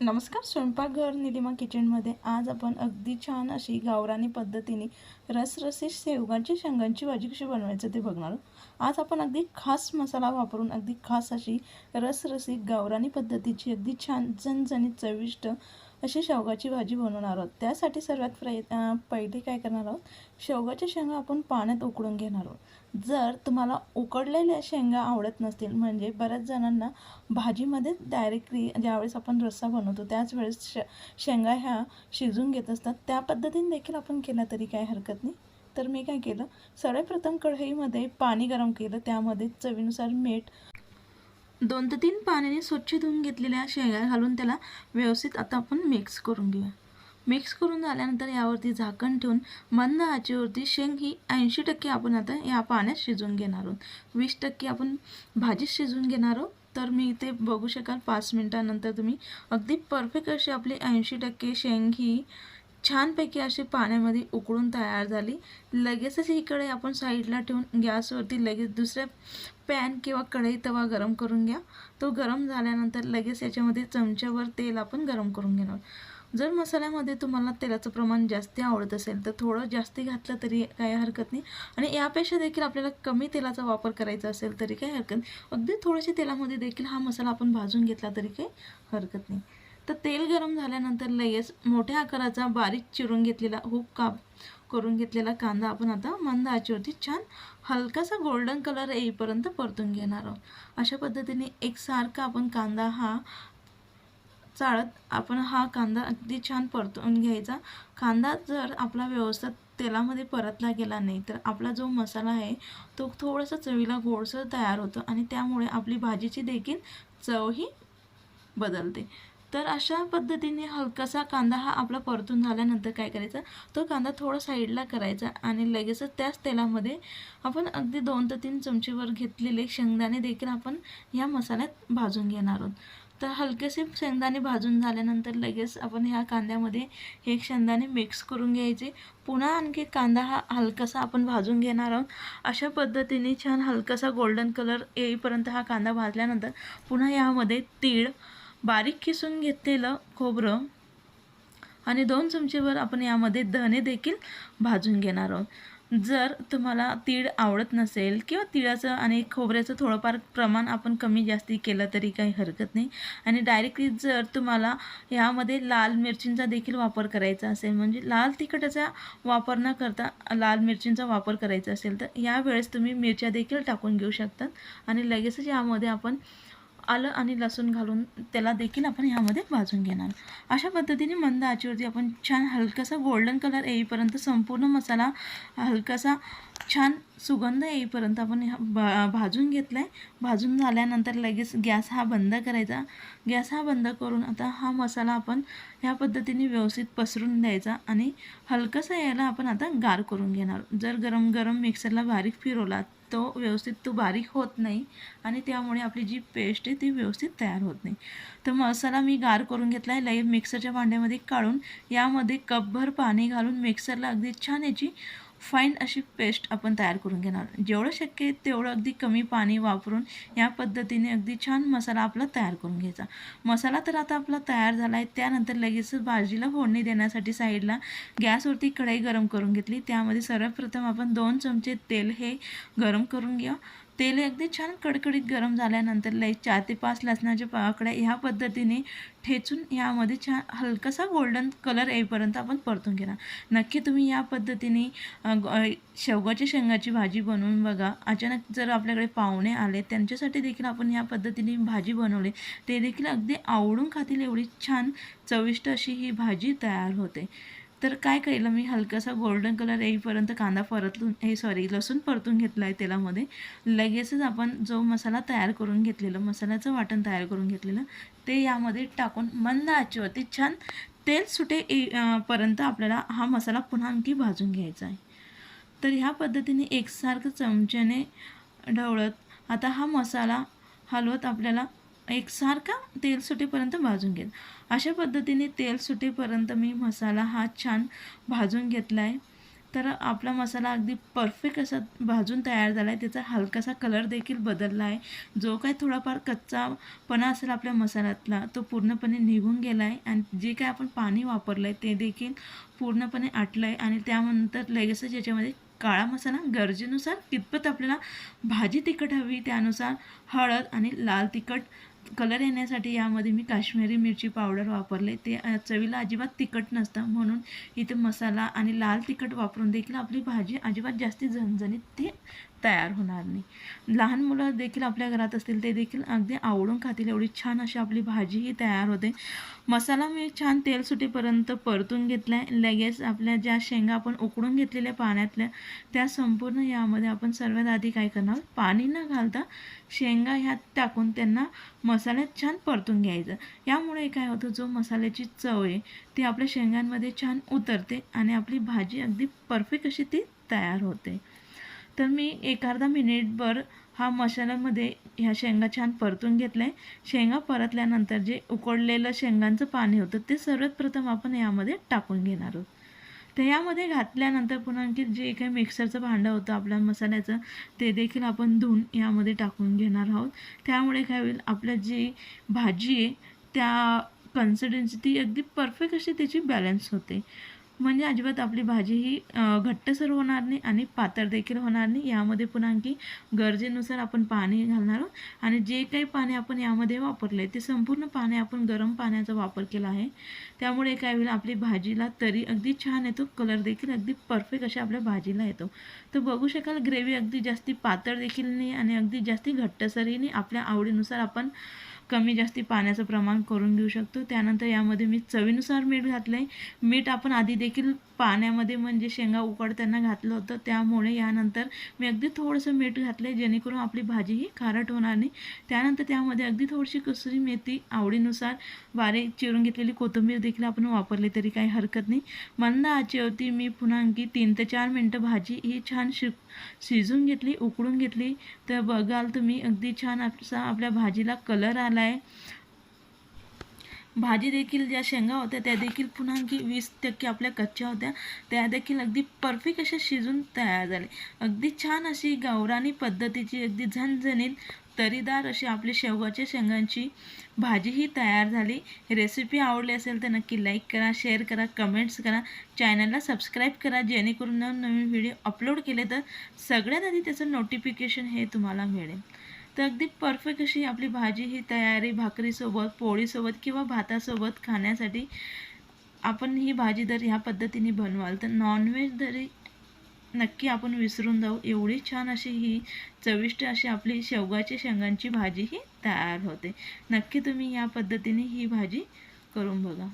नमस्कार स्वयंपाकघर निलिमा किचनमध्ये. आज आपण अगदी छान अशी गावरानी पद्धतीने रसरसी शेवगांची शेंगांची भाजी कशी बनवायचं ते बघणार आज आपण अगदी खास मसाला वापरून अगदी खास अशी रसरसी गावरानी पद्धतीची अगदी छान झणझणीत चविष्ट अशी शेवगाची भाजी बनवणार आहोत. त्यासाठी सर्वात प्रय पहिले काय करणार आहोत? शेवगाच्या शेंगा आपण पाण्यात उकडून घेणार आहोत. जर तुम्हाला उकडलेल्या शेंगा आवडत नसतील म्हणजे बऱ्याच जणांना भाजीमध्ये डायरेक्टली ज्यावेळेस आपण रस्सा बनवतो त्याच वेळेस श शेंगा ह्या शिजून घेत असतात. त्या पद्धतीने देखील आपण केला तरी काय हरकत नाही. तर मी काय केलं? सर्वप्रथम कढईमध्ये पाणी गरम केलं. त्यामध्ये चवीनुसार मीठ दोन ते तीन पाण्याने स्वच्छ धुवून घेतलेल्या शेंगा घालून त्याला व्यवस्थित आता आपण मिक्स करून घेऊया. मिक्स करून झाल्यानंतर यावरती झाकण ठेवून मंद आचेवरती शेंग ही ऐंशी टक्के आपण आता या पाण्यात शिजवून घेणार आहोत. वीस टक्के आपण भाजीत शिजवून घेणार आहोत. तर मी इथे बघू शकाल पाच मिनटानंतर तुम्ही अगदी परफेक्ट अशी आपली ऐंशी टक्के शेंग ही छानपैकी अशी पाण्यामध्ये उकळून तयार झाली. लगेचच इकडे आपण साईडला ठेवून गॅसवरती लगेच दुसऱ्या पॅन किंवा कढई तवा गरम करून घ्या. तो गरम झाल्यानंतर लगेच याच्यामध्ये चमच्यावर तेल आपण गरम करून घेणार. जर मसाल्यामध्ये तुम्हाला तेलाचं प्रमाण जास्त आवडत असेल तर थोडं जास्ती घातलं तरी काही हरकत नाही. आणि यापेक्षा देखील आपल्याला कमी तेलाचा वापर करायचा असेल तरी काही हरकत नाही. अगदी थोड्याशा तेलामध्ये देखील हा मसाला आपण भाजून घेतला तरी काही हरकत नाही. तर तेल गरम झाल्यानंतर लगेच मोठ्या आकाराचा बारीक चिरून घेतलेला हुप काप करून घेतलेला कांदा आपण आता मंद आचेवरती छान हलकासा गोल्डन कलर येईपर्यंत परतून घेणार आहोत. अशा पद्धतीने एकसारखा आपण कांदा हा चाळत आपण हा कांदा अगदी छान परतून घ्यायचा. कांदा जर आपला व्यवस्थित तेलामध्ये परतला गेला नाही तर आपला जो मसाला आहे तो थोडासा चवीला गोडसर तयार होतो आणि त्यामुळे आपली भाजीची देखील चवही बदलते. तर अशा पद्धतीने हलकासा कांदा हा आपला परतून झाल्यानंतर काय करायचा? तो कांदा थोडा साईडला करायचा आणि लगेचच त्याच तेलामध्ये आपण अगदी दोन ते तीन चमचेवर घेतलेले शेंगदाणे देखील आपण ह्या मसाल्यात भाजून घेणार आहोत. तर हलकेसे शेंगदाणे भाजून झाल्यानंतर लगेच आपण ह्या कांद्यामध्ये हे शेंगदाणे मिक्स करून घ्यायचे. पुन्हा आणखी कांदा हा हलकासा आपण भाजून घेणार आहोत. अशा पद्धतीने छान हलकासा गोल्डन कलर येईपर्यंत हा कांदा भाजल्यानंतर पुन्हा यामध्ये तीळ बारीक किसून घेतलेलं खोबरं आणि दोन चमचेवर आपण यामध्ये धने देखील भाजून घेणार आहोत. जर तुम्हाला तीळ आवडत नसेल किंवा तिळाचं आणि खोबऱ्याचं थोडंफार प्रमाण आपण कमी जास्ती केलं तरी काही हरकत नाही. आणि डायरेक्टली जर तुम्हाला यामध्ये लाल मिरचींचा देखील वापर करायचा असेल म्हणजे लाल तिखटाचा वापर न करता लाल मिरचींचा वापर करायचा असेल तर यावेळेस तुम्ही मिरच्या देखील टाकून घेऊ शकतात. आणि लगेचच यामध्ये आपण आलं आणि लसूण घालून त्याला देखील आपण ह्यामध्ये भाजून घेणार. अशा पद्धतीने मंद आचीवरती आपण छान हलकासा गोल्डन कलर येईपर्यंत संपूर्ण मसाला हलकासा छान सुगंध येईपर्यंत आपण ह्या भा भाजून घेतला आहे भाजून झाल्यानंतर लगेच गॅस हा बंद करायचा. गॅस हा बंद करून आता हा मसाला आपण ह्या पद्धतीने व्यवस्थित पसरून द्यायचा आणि हलकासा यायला आपण आता गार करून घेणार. जर गरम गरम मिक्सरला बारीक फिरवला तो व्यवस्थित तो बारीक होत नाही आणि त्यामुळे आपली जी पेस्ट आहे ती व्यवस्थित तयार होत नाही. तर मसाला मी गार करून घेतला आहे. लाईव्ह मिक्सरच्या भांड्यामध्ये काढून यामध्ये कपभर पाणी घालून मिक्सरला अगदी छान याची फाईन अशी पेस्ट आपण तयार करून घेणार. जेवढं शक्य आहे तेवढं अगदी कमी पाणी वापरून या पद्धतीने अगदी छान मसाला आपला तयार करून घ्यायचा. मसाला तर आता आपला तयार झाला आहे त्यानंतर लगेच भाजीला फोडणी देण्यासाठी साईडला गॅसवरती कढई गरम करून घेतली. त्यामध्ये सर्वप्रथम आपण दोन चमचे तेल हे गरम करून घ्या. तेल अगदी छान कडकडीत गरम झाल्यानंतर लई चार ते पाच लसणाच्या पाकड्या ह्या पद्धतीने ठेचून यामध्ये छान हलकासा गोल्डन कलर येईपर्यंत आपण परतून घेणार. नक्की तुम्ही या पद्धतीने शेवगाच्या शेंगाची भाजी बनवून बघा. अचानक जर आपल्याकडे पाहुणे आले त्यांच्यासाठी देखील आपण या पद्धतीने भाजी बनवली ते देखील अगदी आवडून खातील एवढी छान चविष्ट अशी ही भाजी तयार होते. तर काय केलं मी? हलकासा गोल्डन कलर येईपर्यंत कांदा परतून हे सॉरी लसूण परतून घेतला आहे तेलामध्ये. लगेचच आपण जो मसाला तयार करून घेतलेला मसाल्याचं वाटण तयार करून घेतलेलं ते यामध्ये टाकून मंद आचेवरती छान तेल सुटे पर्यंत आपल्याला हा मसाला पुन्हा आणखी भाजून घ्यायचा आहे. तर ह्या पद्धतीने एकसारखं चमच्याने ढवळत आता हा मसाला हलवत आपल्याला एकसारखा तेल सुटेपर्यंत भाजून घेत. अशा पद्धतीने तेल सुटेपर्यंत मी मसाला हा छान भाजून घेतला आहे तर आपला मसाला अगदी परफेक्ट असा भाजून तयार झाला आहे त्याचा हलकासा कलर देखील बदलला आहे जो काय थोडाफार कच्चापणा असेल आपल्या मसाल्यातला तो पूर्णपणे निघून गेला आहे आणि जे काय आपण पाणी वापरलं आहे ते देखील पूर्णपणे आटलं आहे आणि त्यानंतर लगेचच याच्यामध्ये काळा मसाला गरजेनुसार कितपत आपल्याला भाजी तिखट हवी त्यानुसार हळद आणि लाल तिखट कलर येण्यासाठी यामध्ये मी काश्मीरी मिरची पावडर वापरले. ते चवीला अजिबात तिखट नसतं. म्हणून इथे मसाला आणि लाल तिखट वापरून देखील आपली भाजी अजिबात जास्ती झणझणीत ते तयार होणार नाही. लहान मुलं देखील आपल्या घरात असतील ते देखील अगदी आवडून खातील. एवढी छान अशी आपली भाजीही तयार होते. मसाला मी छान तेल सुटेपर्यंत परतून घेतला आहे लगेच आपल्या ज्या शेंगा आपण उकडून घेतलेल्या पाण्यातल्या त्या संपूर्ण यामध्ये आपण सर्वात आधी काय करणार? पाणी न घालता शेंगा ह्यात टाकून त्यांना मसाल्यात छान परतून घ्यायचं. यामुळे काय होतं जो मसाल्याची चव आहे ती आपल्या शेंगांमध्ये छान उतरते आणि आपली भाजी अगदी परफेक्ट अशी ती तयार होते. तर मी एक अर्धा मिनिटभर हा मसाल्यामध्ये ह्या शेंगा छान परतून घेतला आहे शेंगा परतल्यानंतर जे उकडलेलं शेंगांचं पाणी होतं ते सर्वात प्रथम आपण यामध्ये टाकून घेणार आहोत. तर यामध्ये घातल्यानंतर पुन्हा आणखी जे काही मिक्सरचं भांडं होतं आपल्या मसाल्याचं ते देखील आपण धुवून यामध्ये टाकून घेणार आहोत. त्यामुळे काय होईल आपल्या जी भाजी आहे त्या कन्सिस्टन्सी ती अगदी परफेक्ट अशी त्याची बॅलन्स होते. म्हणजे अजिबात आपली भाजी ही घट्टसर होणार नाही आणि पातळ देखील होणार नाही. यामध्ये पुन्हा आणखी गरजेनुसार आपण पाणी घालणार आहोत. आणि जे काही पाणी आपण यामध्ये वापरले ते संपूर्ण पाणी आपण गरम पाण्याचा वापर केला आहे. त्यामुळे काय होईल आपली भाजीला तरी अगदी छान येतो. कलर देखील अगदी परफेक्ट अशा आपल्या भाजीला येतो. तर बघू शकाल ग्रेव्ही अगदी जास्ती पातळ देखील नाही आणि अगदी जास्ती घट्टसरही नाही. आपल्या आवडीनुसार आपण कमी जास्ती पाण्याचं प्रमाण करून घेऊ शकतो. त्यानंतर यामध्ये मी चवीनुसार मीठ घातलं आहे मीठ आपण आधी देखील पाण्यामध्ये म्हणजे शेंगा उकडताना घातलं होतं. त्यामुळे यानंतर मी अगदी थोडंसं मीठ घातलं आहे जेणेकरून आपली भाजी ही खारट होणार नाही. त्यानंतर त्यामध्ये अगदी थोडीशी कसुरी मेथी आवडीनुसार बारीक चिरून घेतलेली कोथिंबीर देखील आपण वापरली तरी काही हरकत नाही. मंद आचेवरती मी पुन्हा आणखी तीन ते चार मिनटं भाजी ही छान शि शिजून घेतली उकडून घेतली. तर बघाल तुम्ही अगदी छान असा आपल्या भाजीला कलर आला आहे. भाजी देखील ज्या शेंगा होत्या त्या देखील पुन्हा आणखी वीस टक्के आपल्या कच्च्या होत्या. त्या देखील अगदी परफेक्ट अशा शिजून तयार झाले. अगदी छान अशी गावरानी पद्धतीची अगदी झणझणीत तरीदार अशी आपली शेवगाच्या शेंगांची भाजी ही तयार झाली. रेसिपी आवडली असेल तर नक्की लाईक करा शेअर करा कमेंट्स करा. चॅनलला सबस्क्राईब करा जेणेकरून नवनवीन व्हिडिओ अपलोड केले तर सगळ्यात आधी त्याचं नोटिफिकेशन हे तुम्हाला मिळेल. तर अगदी परफेक्ट अशी आपली भाजी ही तयारी भाकरीसोबत पोळीसोबत किंवा भातासोबत खाण्यासाठी आपण ही भाजी जर ह्या पद्धतीने बनवाल. तर नॉनव्हेज जरी नक्की आपण विसरून जाऊ. एवढी छान अशी ही चविष्ट अशी आपली शेवगाच्या शेंगांची भाजी ही तयार होते. नक्की तुम्ही या पद्धतीने ही भाजी करून बघा.